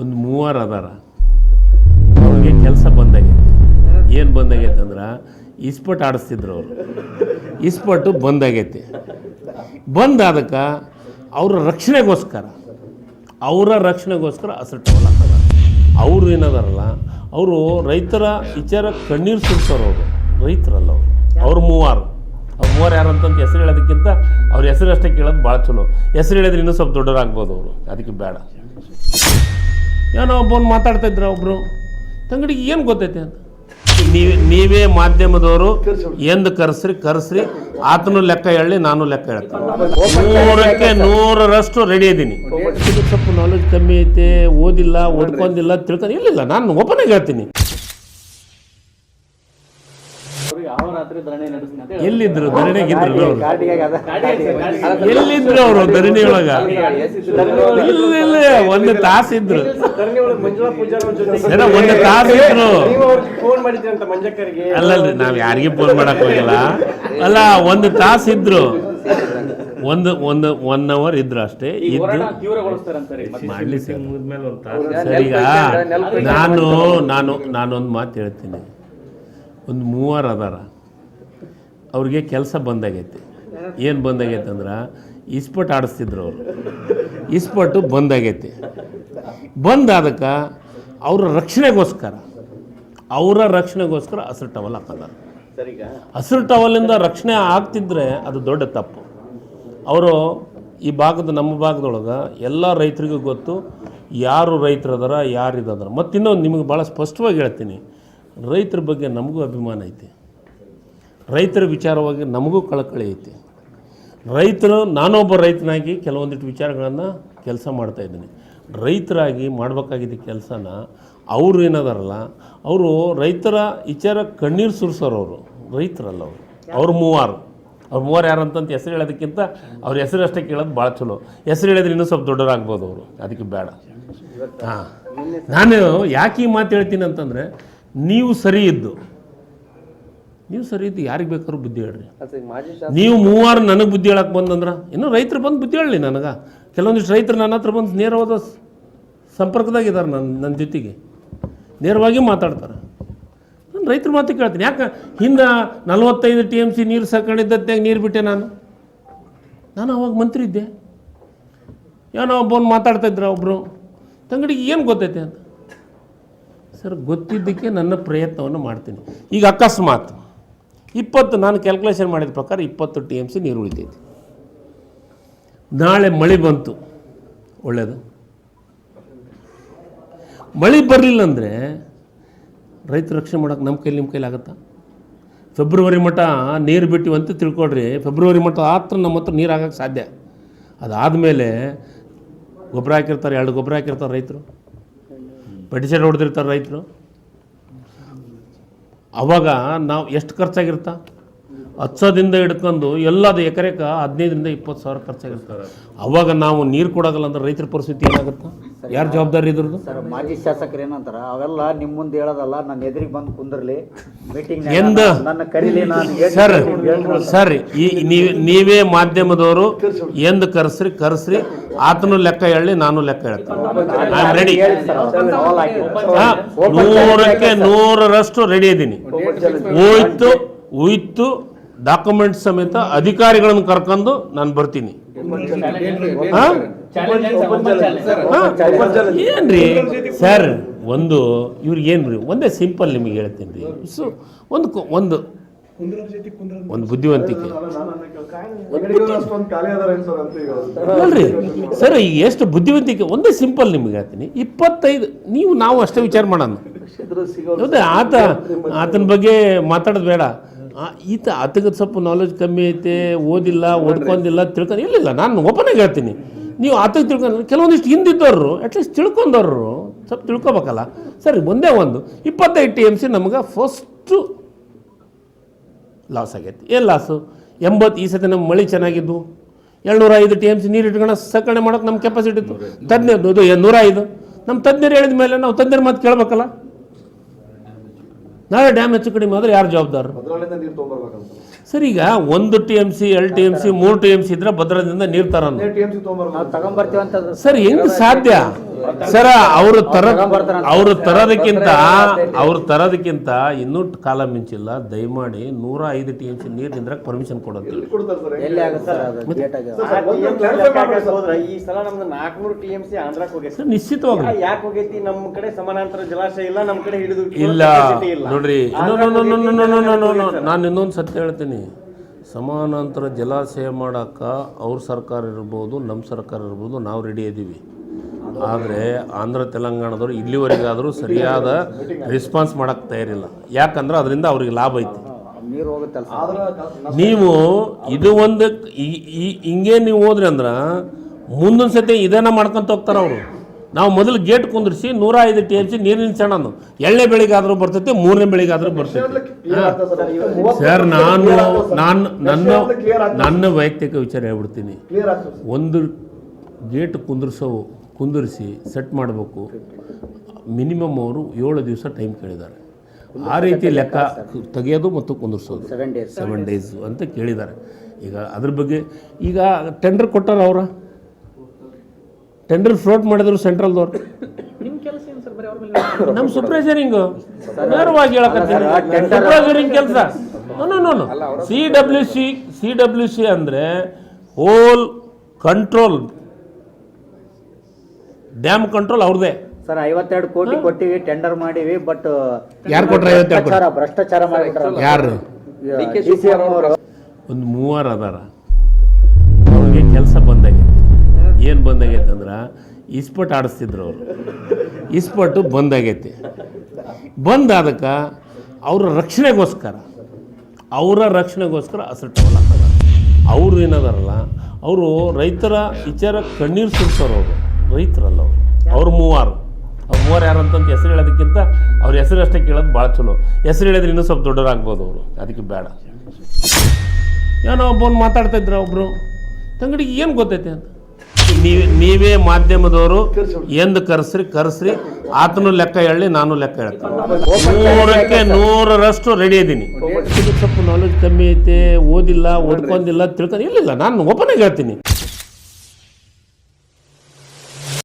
ಒಂದು ಮೂವರು ಅದಾರ. ಅವ್ರಿಗೆ ಕೆಲಸ ಬಂದಾಗೈತೆ. ಏನು ಬಂದಾಗೈತೆ ಅಂದ್ರೆ ಇಸ್ಪಟ್ ಆಡಿಸ್ತಿದ್ರು ಅವರು. ಇಸ್ಪಟ್ಟು ಬಂದಾಗೈತೆ. ಬಂದಾದಕ್ಕೆ ಅವರ ರಕ್ಷಣೆಗೋಸ್ಕರ ಅವರ ರಕ್ಷಣೆಗೋಸ್ಕರ ಅಸಟ್ ಅವರು ಏನದಾರಲ್ಲ, ಅವರು ರೈತರ ವಿಚಾರ ಕಣ್ಣೀರು ಸುರಿಸೋರು ಅವರು. ರೈತರಲ್ಲ ಅವರು. ಅವ್ರ ಮೂವರು. ಅವ್ರು ಮೂವರು ಯಾರು ಅಂತಂದು ಹೆಸರು ಹೇಳೋದಕ್ಕಿಂತ ಅವ್ರ ಹೆಸರು ಅಷ್ಟೇ ಕೇಳೋದು ಭಾಳ ಚಲೋ. ಹೆಸರು ಹೇಳಿದ್ರೆ ಇನ್ನೂ ಸ್ವಲ್ಪ ದೊಡ್ಡವರಾಗ್ಬೋದು ಅವರು. ಅದಕ್ಕೆ ಬೇಡ. ಏನೋ ಒಬ್ಬನು ಮಾತಾಡ್ತಾ ಇದ್ರ ಒಬ್ರು. ತಂಗಡಿಗೆ ಏನು ಗೊತ್ತೈತೆ ಅಂತ? ನೀವೇ ನೀವೇ ಮಾಧ್ಯಮದವರು ಎಂದು ಕರೆಸ್ರಿ ಕರೆಸ್ರಿ ಆತನು ಲೆಕ್ಕ ಹೇಳಿ ನಾನು ಲೆಕ್ಕ ಹೇಳ್ತೀನಿ. ನೂರಕ್ಕೆ ನೂರರಷ್ಟು ರೆಡಿ ಇದ್ದೀನಿ ಇದು ಸ್ವಲ್ಪ ನಾಲೆಜ್ ಕಮ್ಮಿ ಐತೆ ಓದಿಲ್ಲ ಓದ್ಕೊಂಡಿಲ್ಲ ತಿಳ್ಕೊಂಡು ಇಲ್ಲಿಲ್ಲ ನಾನು ಒಬ್ಬನೇ ಹೇಳ್ತೀನಿ. ಎಲ್ಲಿದ್ರು ಧರಣಿಗಿದ್ರು ಘಾಟಿಗೆ ಎಲ್ಲಿದ್ರು ಅವರು ಧರಣಿ ಒಳಗ? ಇಲ್ಲ ಒಂದು ತಾಸು ಇದ್ರು. ಧರಣಿ ಒಳಗೆ ಮಂಜುಳಾ ಪೂಜಾರ್ ಜೊತೆ ಒಂದು ತಾಸು ಇದ್ರು. ನೀವು ಅವ್ರಿಗೆ ಫೋನ್ ಮಾಡಿದ್ರಿ ಅಂತ ಮಂಜಕ್ಕರಿಗೆ ಅಲ್ಲಲ್ರಿ ನಾವ್ ಯಾರಿಗೆ ಫೋನ್ ಮಾಡಕ್ ಹೋಗಿಲ್ಲ. ಅಲ್ಲ ಒಂದು ತಾಸು ಇದ್ರು. ಒಂದು ಒಂದು ಒನ್ ಅವರ್ ಇದ್ರು ಅಷ್ಟೇ. ಮಾಡ್ಲಿ ಸರ್ ಸರ್ ಈಗ ನಾನು ನಾನು ನಾನೊಂದು ಮಾತು ಹೇಳ್ತೀನಿ. ಒಂದು ಮೂವರು ಅದಾರ. ಅವ್ರಿಗೆ ಕೆಲಸ ಬಂದಾಗೈತೆ. ಏನು ಬಂದಾಗೈತೆ ಅಂದ್ರೆ ಇಸ್ಪಟ್ ಆಡಿಸ್ತಿದ್ರು ಅವರು. ಇಸ್ಪಟ್ಟು ಬಂದಾಗೈತೆ. ಬಂದಾದಕ್ಕೆ ಅವರ ರಕ್ಷಣೆಗೋಸ್ಕರ ಅವರ ರಕ್ಷಣೆಗೋಸ್ಕರ ಹಸಿರು ಟವಲ್ ಹಾಕೋದಾರ ಹಸಿರು ಟವಲಿಂದ ರಕ್ಷಣೆ ಆಗ್ತಿದ್ರೆ ಅದು ದೊಡ್ಡ ತಪ್ಪು. ಅವರು ಈ ಭಾಗದ ನಮ್ಮ ಭಾಗದೊಳಗೆ ಎಲ್ಲ ರೈತರಿಗೂ ಗೊತ್ತು, ಯಾರು ರೈತರದಾರ ಯಾರು ಇದದಾರ ಮತ್ತು ಇನ್ನೊಂದು ನಿಮಗೆ ಭಾಳ ಸ್ಪಷ್ಟವಾಗಿ ಹೇಳ್ತೀನಿ. ರೈತರ ಬಗ್ಗೆ ನಮಗೂ ಅಭಿಮಾನ ಐತಿ. ರೈತರ ವಿಚಾರವಾಗಿ ನಮಗೂ ಕಳಕಳಿ ಐತಿ. ರೈತರು, ನಾನೊಬ್ಬ ರೈತನಾಗಿ ಕೆಲವೊಂದಿಷ್ಟು ವಿಚಾರಗಳನ್ನು ಕೆಲಸ ಮಾಡ್ತಾಯಿದ್ದೀನಿ ರೈತರಾಗಿ ಮಾಡಬೇಕಾಗಿದ್ದ ಕೆಲಸನ ಅವರು ಏನದಾರಲ್ಲ, ಅವರು ರೈತರ ವಿಚಾರ ಕಣ್ಣೀರು ಸುರಿಸೋರು ಅವರು. ರೈತರಲ್ಲ ಅವರು. ಅವ್ರ ಮೂವಾರು. ಅವ್ರು ಮೂವರು ಯಾರು ಅಂತಂತ ಹೆಸರು ಹೇಳೋದಕ್ಕಿಂತ ಅವ್ರ ಹೆಸರು ಅಷ್ಟೇ ಕೇಳೋದು ಭಾಳ ಚಲೋ. ಹೆಸರು ಹೇಳಿದ್ರೆ ಇನ್ನೂ ಸ್ವಲ್ಪ ದೊಡ್ಡವರಾಗ್ಬೋದು ಅವರು. ಅದಕ್ಕೆ ಬೇಡ. ಹಾಂ. ನಾನು ಯಾಕೆ ಈ ಮಾತು ಹೇಳ್ತೀನಿ ಅಂತಂದರೆ, ನೀವು ಸರಿ ಇದ್ದು ನೀವು ಸರಿ ಇದು ಯಾರಿಗೆ ಬೇಕಾದ್ರೂ ಬುದ್ಧಿ ಹೇಳ್ರಿ. ನೀವು ಮೂವಾರು ನನಗೆ ಬುದ್ಧಿ ಹೇಳಕ್ಕೆ ಬಂದಂದ್ರೆ ಇನ್ನೂ ರೈತರು ಬಂದು ಬುದ್ಧಿ ಹೇಳಲಿ ನನಗೆ. ಕೆಲವೊಂದಿಷ್ಟು ರೈತರು ನನ್ನ ಹತ್ರ ಬಂದು ನೇರವಾದ ಸಂಪರ್ಕದಾಗಿದ್ದಾರೆ ನನ್ನ ನನ್ನ ಜೊತೆಗೆ. ನೇರವಾಗಿ ಮಾತಾಡ್ತಾರೆ. ನಾನು ರೈತರ ಮಾತು ಕೇಳ್ತೀನಿ. ಯಾಕೆ ಹಿಂದೆ ನಲವತ್ತೈದು ಟಿ ಎಂ ಸಿ ನೀರು ಸಾಕೊಂಡಿದ್ದತ್ತಾಗ ನೀರು ಬಿಟ್ಟೆ ನಾನು? ನಾನು ಅವಾಗ ಮಂತ್ರಿ ಇದ್ದೆ. ಏನೋ ಒಬ್ಬನು ಮಾತಾಡ್ತಾ ಇದ್ರ ಒಬ್ಬರು ತಂಗಡಿಗೆ ಏನು ಗೊತ್ತೈತೆ ಅಂತ? ಸರ್ ಗೊತ್ತಿದ್ದಕ್ಕೆ ನನ್ನ ಪ್ರಯತ್ನವನ್ನು ಮಾಡ್ತೀನಿ. ಈಗ ಅಕಸ್ಮಾತ್. ಇಪ್ಪತ್ತು ನಾನು ಕ್ಯಾಲ್ಕುಲೇಷನ್ ಮಾಡಿದ ಪ್ರಕಾರ ಇಪ್ಪತ್ತು ಟಿ ಎಂ ಸಿ ನೀರು ಉಳಿತೈತಿ. ನಾಳೆ ಮಳೆ ಬಂತು ಒಳ್ಳೆಯದು ಮಳೆ ಬರಲಿಲ್ಲ ಅಂದರೆ ರೈತ ರಕ್ಷಣೆ ಮಾಡೋಕೆ ನಮ್ಮ ಕೈಲಿ ನಿಮ್ಮ ಕೈಲಿ ಆಗುತ್ತಾ? ಫೆಬ್ರವರಿ ಮಟ್ಟ ನೀರು ಬಿಟ್ಟಿವಿ ಅಂತ ತಿಳ್ಕೊಳ್ರಿ, ಫೆಬ್ರವರಿ ಮಟ್ಟ ಆತ್ರ ನಮ್ಮ ಹತ್ರ ನೀರು ಆಗೋಕ್ಕೆ ಸಾಧ್ಯ. ಅದಾದಮೇಲೆ ಗೊಬ್ಬರ ಹಾಕಿರ್ತಾರೆ, ಎರಡು ಗೊಬ್ಬರ ಹಾಕಿರ್ತಾರೆ ರೈತರು. ಪೆಟಿಸೈಡ್ ಹೊಡೆದಿರ್ತಾರೆ ರೈತರು. ಅವಾಗ ನಾವು ಎಷ್ಟು ಖರ್ಚಾಗಿರ್ತಾ ಹಚ್ಚೋದಿಂದ ಹಿಡ್ಕೊಂಡು ಎಲ್ಲದು ಎಕರೆಕ ಹದಿನೈದರಿಂದ ಇಪ್ಪತ್ತು ಸಾವಿರ ಖರ್ಚಾಗಿರ್ತಾರೆ ಅವಾಗ ನಾವು ನೀರು ಕೊಡೋಗಲ್ಲ ಅಂದ್ರೆ ರೈತರ ಪರಿಸ್ಥಿತಿ ಏನಾಗುತ್ತೆ? ಯಾರು ಜವಾಬ್ದಾರಿ ಇದ್ರದ್ದು? ಸರ್ ಮಾಜಿ ಶಾಸಕರು ಏನಂತಾರ ಅವೆಲ್ಲ ನಿಮ್ಮ ಮುಂದೆ ಹೇಳೋದಲ್ಲ ನನ್ನ ಎದುರಿಗೆ ಬಂದು ಕುಂದ್ರಲಿ. ಮೀಟಿಂಗ್ ಎಂದ? ನನ್ನ ಕರೀಲಿ ನಾನು ಸರ್ ಸರ್ ಈ ನೀವು ನೀವೇ ಮಾಧ್ಯಮದವರು ಎಂದು ಕರೆಸ್ರಿ ಕರೆಸ್ರಿ ಆತನು ಲೆಕ್ಕ ಹೇಳಿ ನಾನು ಲೆಕ್ಕ ಹೇಳ್ತೀನಿ. ಐ ಆಮ್ ರೆಡಿ ನೂರಕ್ಕೆ ನೂರರಷ್ಟು ರೆಡಿ ಇದ್ದೀನಿ ಹೋಯ್ತು. ಹೋಯ್ತು ಡಾಕ್ಯುಮೆಂಟ್ ಸಮೇತ ಅಧಿಕಾರಿಗಳನ್ನು ಕರ್ಕೊಂಡು ನಾನು ಬರ್ತೀನಿ? ಏನ್ರಿ? ಸರ್ ಒಂದು ಇವ್ರಿಗೆ ಏನ್ರಿ? ಒಂದೇ ಸಿಂಪಲ್ ನಿಮಗೆ ಹೇಳ್ತೀನಿ ರೀ. ಸೊ ಒಂದು ಕೊ- ಒಂದು ಒಂದು ಬುದ್ಧಿವಂತಿಕೆ. ಅಲ್ರಿ? ಸರ್ ಈಗ ಎಷ್ಟು ಬುದ್ಧಿವಂತಿಕೆ ಒಂದೇ ಸಿಂಪಲ್ ನಿಮ್ಗೆ ಹೇಳ್ತೀನಿ. ಇಪ್ಪತ್ತೈದು ನೀವು ನಾವು ಅಷ್ಟೇ ವಿಚಾರ ಮಾಡೋಣ. ಆತ ಆತನ ಬಗ್ಗೆ ಮಾತಾಡೋದು ಬೇಡ. ಈತ ಆತಗ ಸ್ವಲ್ಪ ನಾಲೆಜ್ ಕಮ್ಮಿ ಐತೆ ಓದಿಲ್ಲ ಓದ್ಕೊಂಡಿಲ್ಲ ತಿಳ್ಕೊಂಡು ಇಲ್ಲ ನಾನು ಓಪನಾಗಿ ಹೇಳ್ತೀನಿ. ನೀವು ಆತಗ ತಿಳ್ಕೊಂಡು ಕೆಲವೊಂದಿಷ್ಟು ಹಿಂದಿದ್ದವರು ಅಟ್ಲೀಸ್ಟ್ ತಿಳ್ಕೊಂಡವ್ರು ಸ್ವಲ್ಪ ತಿಳ್ಕೊಬೇಕಲ್ಲ. ಸರಿ ಒಂದೇ ಒಂದು. ಇಪ್ಪತ್ತೈದು ಟಿ ಎಂ ಸಿ ನಮ್ಗೆ ಫಸ್ಟು ಲಾಸ್ ಆಗೈತಿ. ಏನು ಲಾಸು ಎಂಬತ್ತು ಈ ಸತಿ ನಮ್ಮ ಮಳೆ ಚೆನ್ನಾಗಿದ್ದು. ಏಳ್ನೂರ ಐದು ಟಿ ಎಂ ಸಿ ನೀರು ಇಟ್ಕೊಂಡು ಸಕ್ಕಣೆ ಮಾಡೋಕೆ ನಮ್ಮ ಕೆಪಾಸಿಟಿ ಇತ್ತು. ತಜ್ಞರು ಇದು ನೂರ ಐದು ನಮ್ಮ ತಜ್ಞರು ಹೇಳಿದ ಮೇಲೆ ನಾವು ತಜ್ಞರ ಮಾತು ಕೇಳಬೇಕಲ್ಲ? ನಾಳೆ ಡ್ಯಾಮ್ ಹೆಚ್ಚು ಕಡಿಮೆ ಆದರೆ ಯಾರು ಜವಾಬ್ದಾರರು ಸರ್ ಈಗ ಒಂದು ಟಿ ಎಂ ಸಿ ಎರಡು ಟಿ ಎಂ ಸಿ ಮೂರು ಟಿ ಎಂ ಸಿ ಇದ್ರೆ ಭದ್ರದಿಂದ ನೀರು ಅಂತಂದ್ರೆ ಸರ್ ಹೆಂಗ್ ಸಾಧ್ಯ? ಸರ ಅವರು ತರ ಅವರು ತರೋದಕ್ಕಿಂತ ಅವ್ರು ತರೋದಕ್ಕಿಂತ ಇನ್ನೂ ಕಾಲ ಮಿಂಚಿಲ್ಲ ದಯಮಾಡಿ ನೂರ ಐದು ಟಿ ಎಂ ಸಿ ನೀರು ನಿಂದ್ರಕ್ಕೆ ಪರ್ಮಿಷನ್ ಕೊಡೋದು ಈ ಸಲ ನಮ್ದು ನಾಲ್ಕನೂರು ಟಿ ಎಂ ಸಿ ಆಂಧ್ರಕ್ಕೆ ಹೋಗೈತಿ. ಸರ್ ನಿಶ್ಚಿತವಾಗ್ಲಿ. ಯಾಕೆ ಹೋಗೈತಿ? ನಮ್ಮ ಕಡೆ ಸಮಾನಾಂತರ ಜಲಾಶಯ ಇಲ್ಲ ನಮ್ಮ ಕಡೆ ಹಿಡಿದು ಇಲ್ಲ. ನೋಡ್ರಿ ನಾನು ಇನ್ನೊಂದು ಸತ್ಯ ಹೇಳ್ತೀನಿ. ಸಮಾನಾಂತರ ಜಲಾಶಯ ಮಾಡಕ್ಕ ಅವ್ರ ಸರ್ಕಾರ ಇರ್ಬೋದು ನಮ್ಮ ಸರ್ಕಾರ ಇರ್ಬೋದು ನಾವು ರೆಡಿ ಇದ್ದೀವಿ ಆದರೆ ಆಂಧ್ರ ತೆಲಂಗಾಣದವರು ಇಲ್ಲಿವರೆಗಾದರೂ ಸರಿಯಾದ ರೆಸ್ಪಾನ್ಸ್ ಮಾಡೋಕ್ಕೆ ತಯಾರಿಲ್ಲ ಯಾಕಂದ್ರೆ ಅದರಿಂದ ಅವ್ರಿಗೆ ಲಾಭ ಐತಿ ನೀವು ಇದು ಒಂದು ಹಿಂಗೆ ನೀವು ಹೋದ್ರಿ ಅಂದ್ರೆ ಮುಂದೊಂದು ಸತಿ ಇದನ್ನ ಮಾಡ್ಕೊಂತ ಹೋಗ್ತಾರೆ ಅವರು ನಾವು ಮೊದಲು ಗೇಟ್ ಕುಂದಿರಿಸಿ ನೂರ ಐದು ಟಿ ಎಂ ಸಿ ನೀರಿನ ಸಣ್ಣನು ಎಳ್ಳೆ ಬೆಳಿಗಾದ್ರೂ ಬರ್ತೈತಿ ಮೂರನೇ ಬೆಳಿಗಾದ್ರೂ ಬರ್ತೈತಿ ಸರ್. ನಾನು. ನಾನು ನನ್ನ. ನನ್ನ ವೈಯಕ್ತಿಕ ವಿಚಾರ ಹೇಳ್ಬಿಡ್ತೀನಿ ಒಂದು ಗೇಟ್ ಕುಂದಿರ್ಸೋ ಕುಂದಿರಿಸಿ ಸೆಟ್ ಮಾಡಬೇಕು. ಮಿನಿಮಮ್ ಅವರು ಏಳು ದಿವಸ ಟೈಮ್ ಕೇಳಿದ್ದಾರೆ. ಆ ರೀತಿ ಲೆಕ್ಕ ತೆಗೆಯೋದು ಮತ್ತು ಕುಂದಿರಿಸೋದು. ಸೆವೆನ್ ಡೇಸ್ ಸೆವೆನ್ ಡೇಸ್ ಅಂತ ಕೇಳಿದ್ದಾರೆ. ಈಗ ಅದ್ರ ಬಗ್ಗೆ ಈಗ ಟೆಂಡರ್ ಕೊಟ್ಟಾರ ಅವರ? ಟೆಂಡರ್ ಫ್ಲೋಟ್ ಮಾಡಿದ್ರು ಸೆಂಟ್ರಲ್ದವ್ರು ನಿಮ್ ಕೆಲಸ ಏನು ಸರ್? ಬರೀ ಅವ್ರ ಮೇಲೆ ನಮ್ಮ ಸೂಪರ್ವೈಸರಿಂಗ್ ನೇರವಾಗಿ ಹೇಳಕತ್ತೀನಿ. ಸೂಪರ್ವೈಸರಿಂಗ್ ಕೆಲಸ. No no no C W C C W C ಅಂದರೆ ಹೋಲ್ ಕಂಟ್ರೋಲ್ ಡ್ಯಾಮ್ ಕಂಟ್ರೋಲ್ ಅವ್ರದೇ. ಸರ್ ಐವತ್ತೆರಡು ಕೋಟಿ ಕೊಟ್ಟಿವಿ ಟೆಂಡರ್ ಮಾಡಿವಿ ಬಟ್ ಯಾರು ಕೊಟ್ರು 52 ಕೋಟಿ? ಭ್ರಷ್ಟಾಚಾರ ಭ್ರಷ್ಟಾಚಾರ ಮಾಡಿಬಿಟ್ರಲ್ಲ. ಯಾರು? ಅವರು. ಒಂದು ಮೂವರು ಅದಾರ. ಅವ್ರಿಗೆ ಕೆಲಸ ಬಂದಾಗೈತೆ. ಏನು ಬಂದಾಗೈತೆ ಅಂದ್ರೆ ಇಸ್ಪಟ್ ಆಡಿಸ್ತಿದ್ರು ಅವರು. ಇಸ್ಪಟ್ಟು ಬಂದಾಗೈತೆ. ಬಂದಾದಕ್ಕೆ ಅವರ ರಕ್ಷಣೆಗೋಸ್ಕರ ಅವರ ರಕ್ಷಣೆಗೋಸ್ಕರ ಹಸಿರು ಟವಲ್ ಹಾಕೋದು ಅವ್ರು ಏನದಾರಲ್ಲ ಅವರು ರೈತರ ವಿಚಾರ ಕಣ್ಣೀರು ಸುರಿಸೋರು ಅವರು. ರೈತರಲ್ಲ ಅವರು. ಅವ್ರು ಮೂವರು. ಅವ್ರು ಮೂವರು ಯಾರು ಅಂತಂತ ಹೆಸರು ಹೇಳೋದಕ್ಕಿಂತ ಅವ್ರ ಹೆಸರು ಅಷ್ಟೇ ಕೇಳೋದು ಭಾಳ ಚಲೋ. ಹೆಸರು ಹೇಳಿದ್ರೆ ಇನ್ನೂ ಸ್ವಲ್ಪ ದೊಡ್ಡವರಾಗ್ಬೋದು ಅವರು. ಅದಕ್ಕೆ ಬೇಡ. ಏನೋ ಒಬ್ಬನು ಮಾತಾಡ್ತಾ ಇದ್ರ ಒಬ್ಬರು ತಂಗಡಿಗೆ ಏನು ಗೊತ್ತೈತೆ ಅಂತ? ನೀವೇ ನೀವೇ ಮಾಧ್ಯಮದವರು, ಎಂದು ಕರೆಸ್ರಿ ಕರೆಸ್ರಿ, ಆತನು ಲೆಕ್ಕ ಹೇಳಿ ನಾನು ಲೆಕ್ಕ ಹೇಳ್ತೀನಿ. ನೂರಕ್ಕೆ ನೂರರಷ್ಟು ರೆಡಿ ಇದ್ದೀನಿ ಸ್ವಲ್ಪ ನಾಲೆಜ್ ಕಮ್ಮಿ ಐತೆ, ಓದಿಲ್ಲ, ಓದ್ಕೊಂಡಿಲ್ಲ, ತಿಳ್ಕೊಂಡು ನಾನು ಓಪನ್ ಆಗಿ ಹೇಳ್ತೀನಿ.